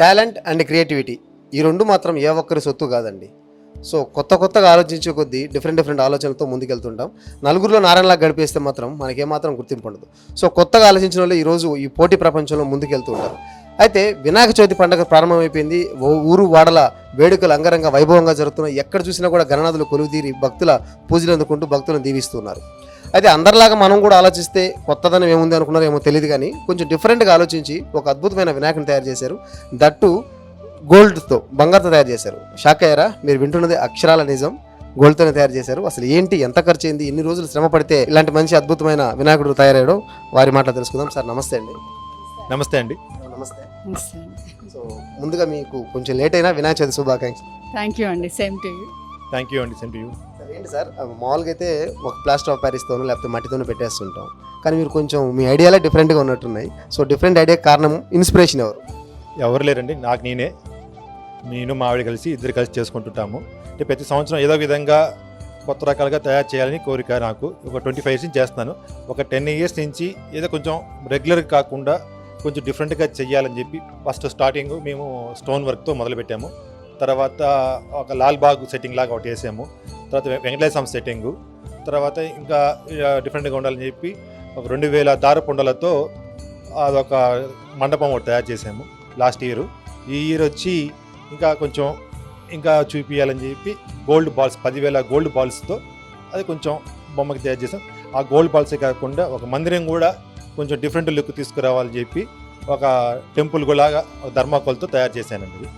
Talent and creativity ఈ రెండు మాత్రం ఏ ఒక్కరి సొత్తు కాదండి. సో కొత్త కొత్తగా ఆలోచించే కొద్దీ డిఫరెంట్ డిఫరెంట్ ఆలోచనలతో ముందుకెళ్తుంటాం. నలుగురిలో నారాయణలా గడిపేస్తే మాత్రం మనకేమాత్రం గుర్తింపు ఉండదు. సో కొత్తగా ఆలోచించిన వాళ్ళు ఈరోజు ఈ పోటీ ప్రపంచంలో ముందుకెళ్తూ ఉంటారు. అయితే వినాయక చవితి పండుగ ప్రారంభమైపోయింది. ఊరు వాడల వేడుకలు అంగరంగ వైభవంగా జరుగుతున్నాయి. ఎక్కడ చూసినా కూడా గణనాథులు కొలువుదీరి భక్తుల పూజలు అందుకుంటూ భక్తులను దీవిస్తున్నారు. అయితే అందరిలాగా మనం కూడా ఆలోచిస్తే కొత్తదనం ఏముంది అనుకున్నారో ఏమో తెలియదు కానీ కొంచెం డిఫరెంట్గా ఆలోచించి ఒక అద్భుతమైన వినాయకుని తయారు చేశారు. దట్టు గోల్డ్తో బంగారుతో తయారు చేశారు. షాక్ అయ్యారా? మీరు వింటున్నది అక్షరాల నిజం. గోల్డ్తోనే తయారు చేశారు. అసలు ఏంటి? ఎంత ఖర్చు అయింది ఎన్ని రోజులు శ్రమ పడితే ఇలాంటి మంచి అద్భుతమైన వినాయకుడు తయారయ్యాడో వారి మాటలు తెలుసుకుందాం. సార్ నమస్తే అండి. నమస్తే అండి. నమస్తే. సో ముందుగా మీకు కొంచెం లేట్ అయినా వినాయక చవితి శుభాకాంక్షలు. థ్యాంక్ యూ అండి. Same to you thank you అండి. సెంట్ యూ సార్ ఏంటి సార్? మామూలుగా అయితే ఒక ప్లాస్టర్ ఆఫ్ ప్యారిస్తోనో లేకపోతే మట్టితోనో పెట్టేస్తుంటాం. కానీ మీరు కొంచెం మీ ఐడియాలే డిఫరెంట్గా ఉన్నట్టున్నాయి. సో డిఫరెంట్ ఐడియా కారణం ఇన్స్పిరేషన్ ఎవరు? ఎవరు లేరండి. నాకు నేనే. నేను మావిడ కలిసి ఇద్దరు కలిసి చేసుకుంటుంటాము. అంటే ప్రతి సంవత్సరం ఏదో విధంగా కొత్త రకాలుగా తయారు చేయాలని కోరిక నాకు. ఒక ట్వంటీ ఫైవ్ ఇయర్స్ నుంచి చేస్తున్నాను ఒక టెన్ ఇయర్స్ నుంచి ఏదో కొంచెం రెగ్యులర్ కాకుండా కొంచెం డిఫరెంట్గా చేయాలని చెప్పి ఫస్ట్ స్టార్టింగ్ మేము స్టోన్ వర్క్తో మొదలుపెట్టాము. తర్వాత ఒక లాల్ బాగ్ సెట్టింగ్ లాగా ఒకటి వేసాము. తర్వాత వె- వెంకటేశ్వర స్వామి సెట్టింగు తర్వాత ఇంకా డిఫరెంట్గా ఉండాలని చెప్పి ఒక రెండు వేల దారపుండలతో అదొక మండపం ఒకటి తయారు చేసాము లాస్ట్ ఇయర్ ఈ ఇయర్ వచ్చి ఇంకా కొంచెం ఇంకా చూపించాలని చెప్పి గోల్డ్ బాల్స్ పదివేల గోల్డ్ బాల్స్తో అది కొంచెం బొమ్మకి తయారు చేసాం ఆ గోల్డ్ బాల్సే కాకుండా ఒక మందిరం కూడా కొంచెం డిఫరెంట్ లుక్ తీసుకురావాలని చెప్పి ఒక టెంపుల్ గులాగా ధర్మాకోల్తో తయారు చేశానండి.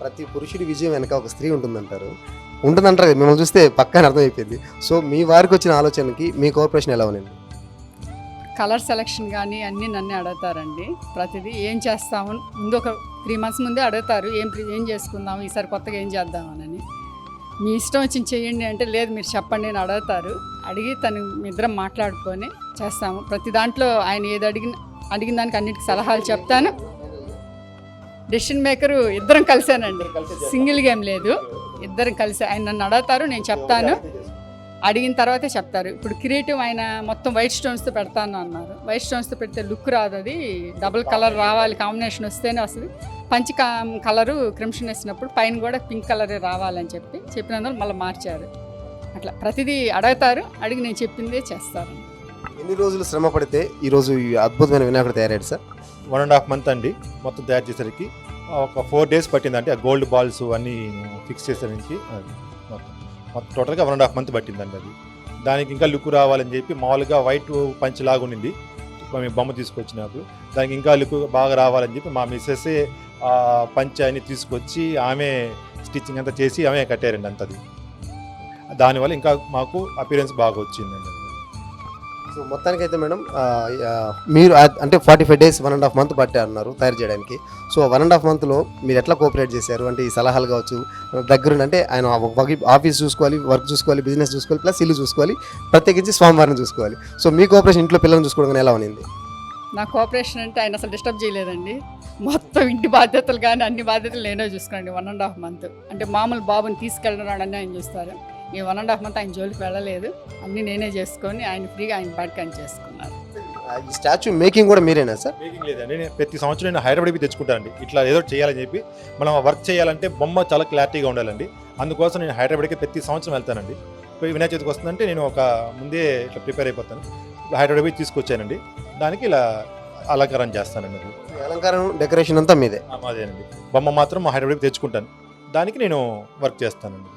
ప్రతి పురుషుడి విజయం వెనక ఒక స్త్రీ ఉంటుందంటారు. ఉంటుందంటారు కదా, మిమ్మల్ని చూస్తే పక్కన అర్థమైపోయింది. సో మీ వారికి వచ్చిన ఆలోచనకి మీ కోఆపరేషన్ ఎలా ఉంది కలర్ సెలెక్షన్ కానీ అన్నీ నన్నే అడుగుతారండి. ప్రతిదీ ఏం చేస్తాము? ముందు ఒక త్రీ మంత్స్ ముందే అడుగుతారు ఏం ప్రి- ఏం చేసుకుందాం ఈసారి కొత్తగా ఏం చేద్దామని మీ ఇష్టం వచ్చింది చేయండి అంటే లేదు మీరు చెప్పండి అని అడుగుతారు. అడిగి తను మీ ఇద్దరం మాట్లాడుకొని చేస్తాము. ప్రతి దాంట్లో ఆయన ఏది అడిగిన అడిగిన దానికి అన్నిటికి సలహాలు చెప్తాను. డెసిషన్ మేకరు ఇద్దరం కలిసానండి. సింగిల్ గేమ్ లేదు. ఇద్దరం కలిసి ఆయన నన్ను అడుగుతారు నేను చెప్తాను. అడిగిన తర్వాతే చెప్తారు. ఇప్పుడు క్రియేటివ్ ఆయన మొత్తం వైట్ స్టోన్స్తో పెడతాను అన్నారు. వైట్ స్టోన్స్తో పెడితే లుక్ రాదు అది. డబుల్ కలర్ రావాలి కాంబినేషన్ వస్తేనే వస్తుంది. పంచి కలరు క్రిమ్షన్ వేసినప్పుడు పైన కూడా పింక్ కలరే రావాలని చెప్పి చెప్పినందుకు మళ్ళీ మార్చారు. అట్లా ప్రతిదీ అడుగుతారు. అడిగి నేను చెప్పిందే చేస్తారు. ఎన్ని రోజులు శ్రమ పడితే ఈరోజు ఈ అద్భుతమైన వినాయకుడు తయారయ్యాడు sir? One and half month అండి. మొత్తం తయారు చేసేసరికి ఒక ఫోర్ డేస్ పట్టిందండి ఆ గోల్డ్ బాల్స్ అన్నీ ఫిక్స్ చేసే అది మొత్తం. టోటల్గా వన్ అండ్ హాఫ్ మంత్ పట్టిందండి అది. దానికి ఇంకా లుక్ రావాలని చెప్పి మామూలుగా వైట్ పంచ్ లాగా ఉండింది మేము బొమ్మ తీసుకొచ్చినప్పుడు దానికి ఇంకా లుక్ బాగా రావాలని చెప్పి మా మిస్సెస్ ఆ పంచ్ అని తీసుకొచ్చి ఆమె స్టిచ్చింగ్ అంతా చేసి ఆమె కట్టారండి అంతది. దానివల్ల ఇంకా మాకు అపీరెన్స్ బాగా వచ్చిందండి. సో మొత్తానికైతే మేడం మీరు అంటే forty five days one and half month పట్టే అన్నారు తయారు చేయడానికి. సో వన్ అండ్ హాఫ్ మంత్లో మీరు ఎట్లా కోఆపరేట్ చేశారు? అంటే ఈ సలహాలు కావచ్చు దగ్గరుండి అంటే ఆయన ఆఫీస్ చూసుకోవాలి వర్క్ చూసుకోవాలి బిజినెస్ చూసుకోవాలి ప్లస్ ఇల్లు చూసుకోవాలి ప్రత్యేకించి స్వామివారిని చూసుకోవాలి. సో మీ కోఆపరేషన్ ఇంట్లో పిల్లల్ని చూసుకోవడం ఎలా ఉన్నింది? నా కోఆపరేషన్ అంటే ఆయన అసలు డిస్టర్బ్ చేయలేదండి. మొత్తం ఇంటి బాధ్యతలు కానీ అన్ని బాధ్యతలు నేనే చూసుకోండి వన్ అండ్ హాఫ్ మంత్ అంటే మామూలు బాబుని తీసుకెళ్ళడం ఆయన చూస్తారు. ఈ వన్ అండ్ హాఫ్ మంత్ ఆయన జోలికి వెళ్ళలేదు. అన్నీ నేనే చేసుకొని ఆయన ఫ్రీగా ఆయన పాటికి ఆయన చేసుకున్నారు. ఆ, ఈ స్టాచ్యూ మేకింగ్ కూడా మీరేనా సార్? మేకింగ్ లేదండి. నేను ప్రతి సంవత్సరం నేను హైదరాబాద్కి తెచ్చుకుంటానండి. ఇట్లా ఏదో చేయాలని చెప్పి మనం వర్క్ చేయాలంటే బొమ్మ చాలా క్లారిటీగా ఉండాలండి. అందుకోసం నేను హైదరాబాద్కి ప్రతి సంవత్సరం వెళ్తానండి. వినాయక చవితికి వస్తుందంటే నేను ఒక ముందే ఇట్లా ప్రిపేర్ అయిపోతాను. హైదరాబాద్ పోయి తీసుకొచ్చానండి. దానికి ఇలా అలంకారం చేస్తానండి. అలంకారం డెకరేషన్ అంతా మీదే. ఆ, అదేనండి బొమ్మ మాత్రం హైదరాబాద్కి తెచ్చుకుంటాను. దానికి నేను వర్క్ చేస్తానండి.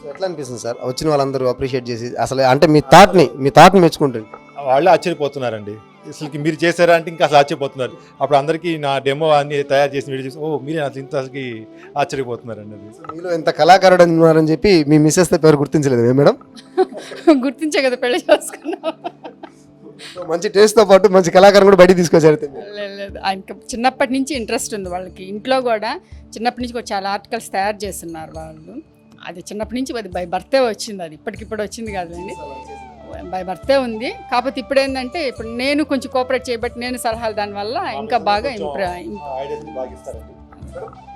సో ఎట్లా అనిపిస్తుంది సార్? వచ్చిన వాళ్ళందరూ అప్రిషియేట్ చేసి అసలు అంటే మీ థాట్ని మీ థాట్ని మెచ్చుకుంటుంది. వాళ్ళే ఆశ్చర్యపోతున్నారండి. అసలుకి మీరు చేశారా అంటే ఇంకా అసలు ఆశ్చర్యపోతున్నారు. అప్పుడు అందరికీ నా డెమో అన్ని తయారు చేసి వీడియో చూసి ఓ మీరే అసలు ఇంత అసలుకి ఆశ్చర్యపోతున్నారండి అది. మీలో ఎంత కళాకారుడు అని ఉన్నారని చెప్పి మీ మిస్సెస్ పేరు గుర్తించలేదు మేడం? గుర్తించే కదా పెళ్ళి చేసుకున్నాం. మంచి టేస్ట్తో పాటు మంచి కళాకారం కూడా బయటికి తీసుకొచ్చారు మీరు. లేదు లేదు. ఆయనకి చిన్నప్పటి నుంచి ఇంట్రెస్ట్ ఉంది వాళ్ళకి. ఇంట్లో కూడా చిన్నప్పటి నుంచి కూడా చాలా ఆర్టికల్స్ తయారు చేస్తున్నారు వాళ్ళు. అది చిన్నప్పటి నుంచి అది బై బర్తే వచ్చింది అది ఇప్పటికిప్పుడు వచ్చింది కాదండి బై బర్తే ఉంది. కాకపోతే ఇప్పుడు ఏంటంటే ఇప్పుడు నేను కొంచెం కోఆపరేట్ చేయబట్టి నేను సలహాలు దానివల్ల ఇంకా బాగా ఇంప్రూవ్ ఐడియాస్ బాగా ఇస్తారండి.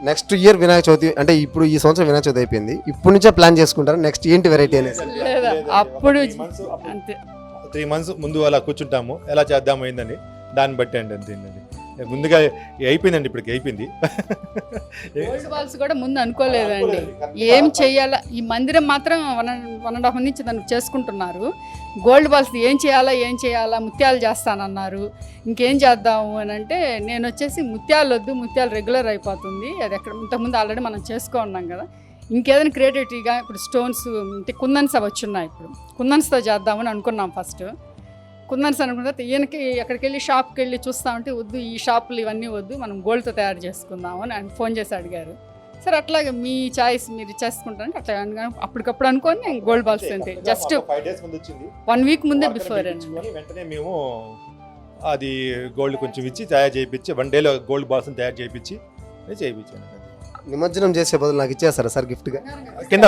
నెక్స్ట్ ఇయర్ వినాయక చవితి అంటే ఇప్పుడు ఈ సంవత్సరం వినాయక చవితి అయిపోయింది. ఇప్పటి నుంచే ప్లాన్ చేసుకుంటారు? నెక్స్ట్ ఏంటి వెరైటీ అనేది? లేదా అప్పుడు అంతే. త్రీ మంత్స్ ముందు అలా కూర్చుంటాము. ఎలా చేద్దాం అయిందని దాన్ని బట్టి అండి అంతేనండి ముందుగా అయిపోయిందండి ఇప్పటికి అయిపోయింది. గోల్డ్ బాల్స్ కూడా ముందు అనుకోలేదండి. ఏం చెయ్యాలా ఈ మందిరం మాత్రం వన్ వన్ అండ్ హాఫ్ నుంచి దాన్ని చేసుకుంటున్నారు. గోల్డ్ బాల్స్ ఏం చేయాలా ఏం చేయాలా ముత్యాలు చేస్తానన్నారు. ఇంకేం చేద్దాము అని అంటే నేను వచ్చేసి ముత్యాలు వద్దు ముత్యాలు రెగ్యులర్ అయిపోతుంది. అది ఎక్కడ ఇంతకుముందు ఆల్రెడీ మనం చేసుకో ఉన్నాం కదా. ఇంకేదైనా క్రియేటివిటీగా ఇప్పుడు స్టోన్స్ అంటే కుందన్స్ అవి వచ్చున్నాయి ఇప్పుడు. కుందన్స్తో చేద్దామని అనుకున్నాం ఫస్ట్ కుందన్స్ అనుకున్న తర్వాత ఈయనకి ఎక్కడికి వెళ్ళి షాప్కి వెళ్ళి చూస్తా ఉంటే వద్దు ఈ షాపులు ఇవన్నీ వద్దు మనం గోల్డ్తో తయారు చేసుకుందాం అని ఆయన ఫోన్ చేసి అడిగారు. సరే అట్లాగే మీ చాయిస్ మీరు చేసుకుంటారంటే అట్లా అనగా అప్పటికప్పుడు అనుకొని నేను గోల్డ్ బాల్స్ అంతే జస్ట్ ఫైవ్ డేస్ ముందు వచ్చింది. వన్ వీక్ ముందే బిఫోర్ వెంటనే మేము అది గోల్డ్ కొంచెం ఇచ్చి తయారు చేయించి వన్ డేలో గోల్డ్ బాల్స్ తయారు చేయించి చేయించాను నిమజ్జనం చేసే బదులు నాకు ఇచ్చేస్తారా సార్ గిఫ్ట్గా? కింద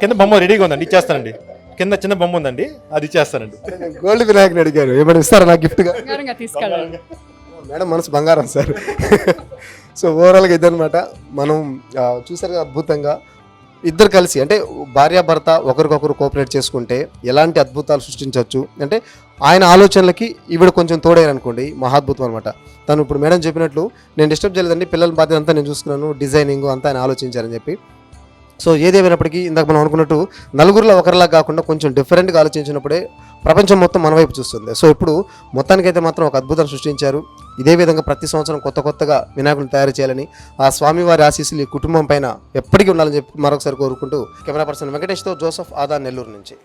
కింద బొమ్మ రెడీగా ఉందండి ఇచ్చేస్తానండి. కింద చిన్న బొమ్మ ఉందండి అది ఇచ్చేస్తానండి. గోల్డ్ వినాయకుని అడిగారు ఏమైనా ఇస్తారా నాకు గిఫ్ట్గా బంగారంగా తీసుకెళ్ళండి మేడం మనసు బంగారం సార్. సో ఓవరాల్గా ఇదనమాట మనం ఆ, చూసారు కదా అద్భుతంగా ఇద్దరు కలిసి అంటే భార్యాభర్త ఒకరికొకరు కోఆపరేట్ చేసుకుంటే ఎలాంటి అద్భుతాలు సృష్టించవచ్చు? అంటే ఆయన ఆలోచనలకి ఈవిడ కొంచెం తోడయ్యారు అనుకోండి మహాద్భుతం అనమాట తను ఇప్పుడు మేడం చెప్పినట్లు నేను డిస్టర్బ్ చేయలేదండి పిల్లల బాధ్యత అంతా నేను చూసుకున్నాను డిజైనింగ్ అంతా ఆయన ఆలోచించారని చెప్పి. సో ఏదేమైనప్పటికీ ఇందాక మనం అనుకున్నట్టు నలుగురిలో ఒకరిలా కాకుండా కొంచెం డిఫరెంట్గా ఆలోచించినప్పుడే ప్రపంచం మొత్తం మన వైపు చూస్తుంది. సో ఇప్పుడు మొత్తానికైతే మాత్రం ఒక అద్భుతం సృష్టించారు. ఇదే విధంగా ప్రతి సంవత్సరం కొత్త కొత్తగా వినాయకులను తయారు చేయాలని ఆ స్వామివారి ఆశీస్సులు ఈ కుటుంబం పైన ఎప్పటికీ ఉండాలని చెప్పి మరొకసారి కోరుకుంటూ కెమెరా పర్సన్ వెంకటేష్తో జోసఫ్ ఆదా నెల్లూరు నుంచి.